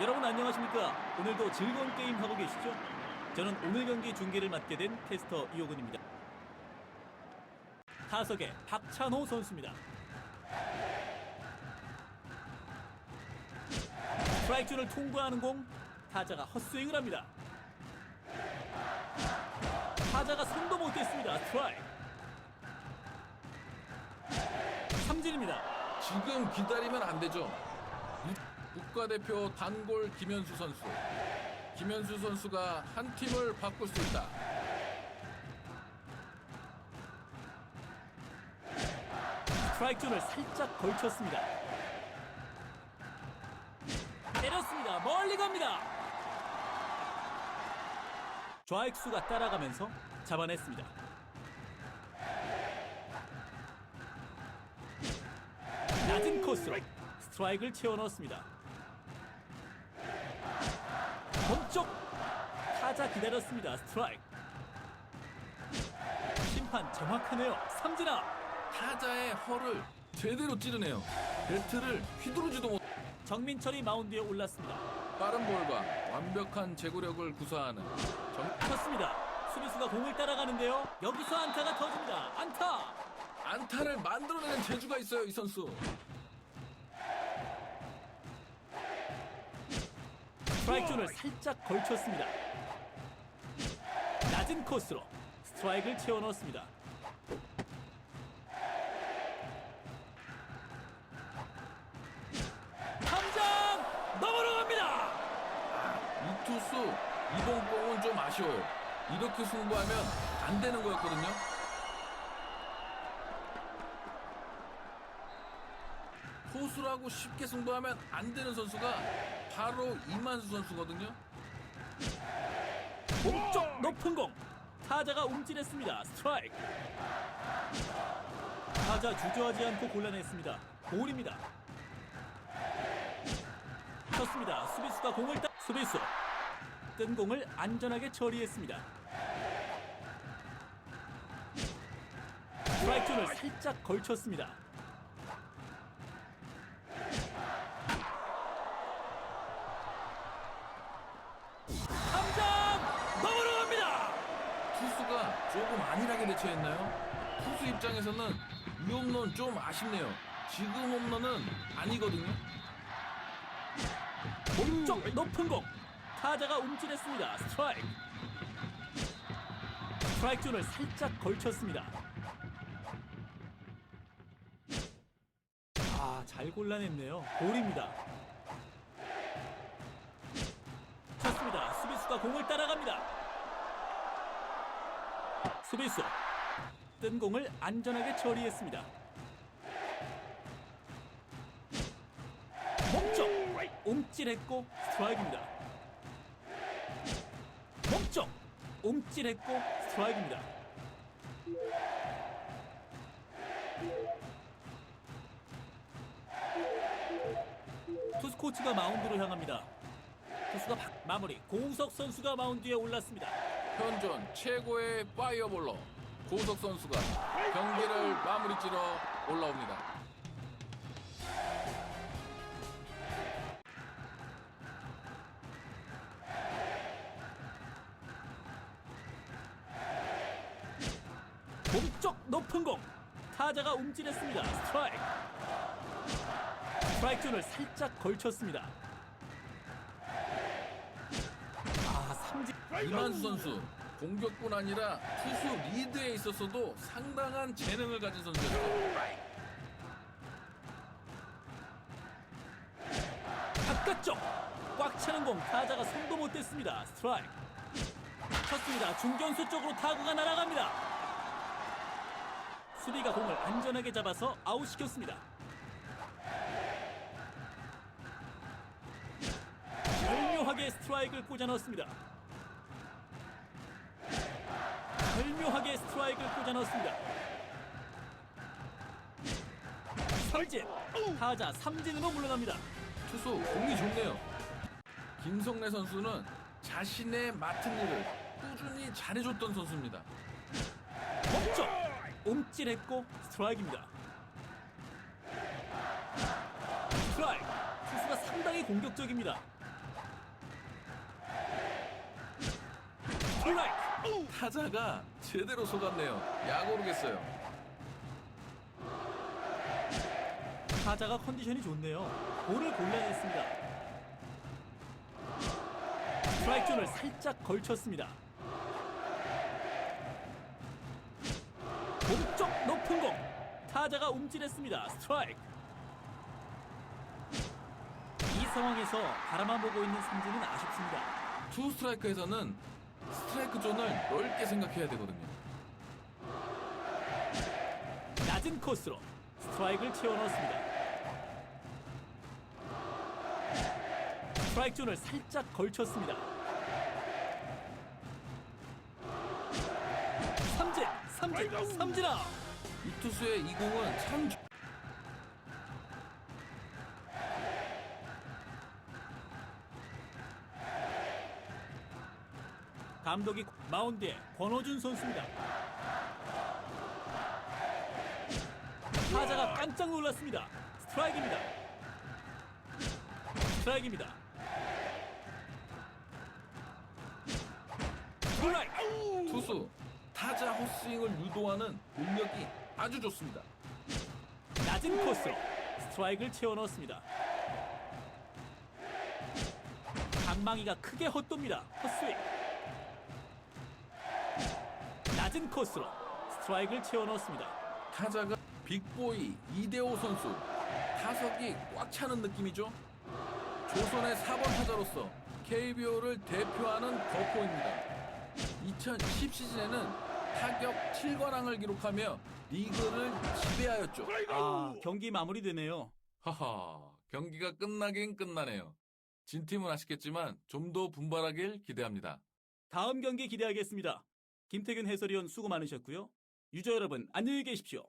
여러분 안녕하십니까? 오늘도 즐거운 게임 하고 계시죠? 저는 오늘 경기 중계를 맡게 된 캐스터 이호근입니다. 타석의 박찬호 선수입니다. 스트라이크 존을 통과하는 공 타자가 헛스윙을 합니다. 타자가 손도 못 댔습니다. 스트라이크. 삼진입니다. 지금 기다리면 안 되죠. 국- 국가대표 단골 김현수 선수. 김현수 선수가 한 팀을 바꿀 수 있다. 스트라이크 존을 살짝 걸쳤습니다. 때렸습니다. 멀리 갑니다. 좌익수가 따라가면서 잡아냈습니다. 낮은 코스로 스트라이크를 채워 넣었습니다. 몸쪽 타자 기다렸습니다. 스트라이크. 심판 정확하네요. 삼진아. 타자의 허를 제대로 찌르네요. 배트를 휘두르지도 못. 정민철이 마운드에 올랐습니다. 빠른 볼과 완벽한 제구력을 구사하는 정... 쳤습니다. 수비수가 공을 따라가는데요. 여기서 안타가 터집니다. 안타. 안타를 만들어내는 재주가 있어요, 이 선수. 스트라이크 존을 살짝 걸쳤습니다. 낮은 코스로 스트라이크를 채워 넣었습니다. 탐장 넘어갑니다. 이 투수 이번 공은 좀 아쉬워요. 이렇게 승부하면 안 되는 거였거든요. 포수라고 쉽게 승부하면 안 되는 선수가 바로 이만수 선수거든요. 몸쪽 높은 공 타자가 움찔했습니다. 스트라이크. 타자 주저하지 않고 골라냈습니다. 볼입니다. 쳤습니다. 수비수가 공을 따 수비수 뜬 공을 안전하게 처리했습니다. 스트라이크 존을 살짝 걸쳤습니다. 투수가 조금 안일하게 대처했나요? 투수 입장에서는 이 홈런 좀 아쉽네요. 지금 홈런은 아니거든요. 몸쪽 높은 공. 타자가 움찔했습니다. 스트라이크. 스트라이크 존을 살짝 걸쳤습니다. 아 잘 골라냈네요. 볼입니다. 쳤습니다. 수비수가 공을 따라갑니다 수비수 뜬 공을 안전하게 처리했습니다 몸쪽 움찔했고 스트라이크입니다. 몸쪽 움찔했고 스트라이크입니다. 투수 코치가 마운드로 향합니다. 투수가 박- 마무리 고우석 선수가 마운드에 올랐습니다. 현존 최고의 파이어볼러 고석 선수가 경기를 마무리 찌러 올라옵니다. 몸쪽 높은 공 타자가 움찔했습니다. 스트라이크 스트라이크 존을 살짝 걸쳤습니다. 아 삼진 이만수 선수 공격뿐 아니라 투수 리드에 있어서도 상당한 재능을 가진 선수였죠. 바깥쪽 꽉 차는 공 타자가 손도 못 댔습니다. 스트라이크 쳤습니다. 중견수 쪽으로 타구가 날아갑니다. 수비가 공을 안전하게 잡아서 아웃시켰습니다. 절묘하게 스트라이크를 꽂아 넣었습니다. 절묘하게 스트라이크를 꽂아넣었습니다. 설진! 타자 삼진으로 물러납니다. 투수 공이 좋네요. 김성래 선수는 자신의 맡은 일을 꾸준히 잘해줬던 선수입니다. 멈춰! 움찔했고 스트라이크입니다. 스트라이크! 투수가 상당히 공격적입니다. 스트라이크! 타자가 제대로 속았네요. 약 오르겠어요. 타자가 컨디션이 좋네요. 볼을 골라냈습니다. 스트라이크 존을 살짝 걸쳤습니다. 몸쪽 높은 공. 타자가 움찔했습니다. 스트라이크. 이 상황에서 바라만 보고 있는 삼진은 아쉽습니다. 투 스트라이크에서는 스트라이크 존을 넓게 생각해야 되거든요. 낮은 코스로 스트라이크를 채워 넣었습니다. 스트라이크 존을 살짝 걸쳤습니다. 삼진, 삼진, 삼진아. 이 투수의 이 공은 참 감독이 마운드에 권호준 선수입니다. 타자가 깜짝 놀랐습니다. 스트라이크입니다. 스트라이크입니다. 스트라이크. 투수 타자 헛스윙을 유도하는 능력이 아주 좋습니다. 낮은 코스로 스트라이크를 채워 넣었습니다. 방망이가 크게 헛돕니다. 헛스윙. 낮은 코스로 스트라이크를 채워 넣었습니다. 타자가 빅보이 이대호 선수 타석이 꽉 차는 느낌이죠. 조선의 4번 타자로서 KBO를 대표하는 거포입니다. 2010 시즌에는 타격 7관왕을 기록하며 리그를 지배하였죠. 아, 경기 마무리되네요. 하하, 경기가 끝나긴 끝나네요. 진 팀은 아쉽겠지만 좀 더 분발하길 기대합니다. 다음 경기 기대하겠습니다. 김태균 해설위원 수고 많으셨고요. 유저 여러분 안녕히 계십시오.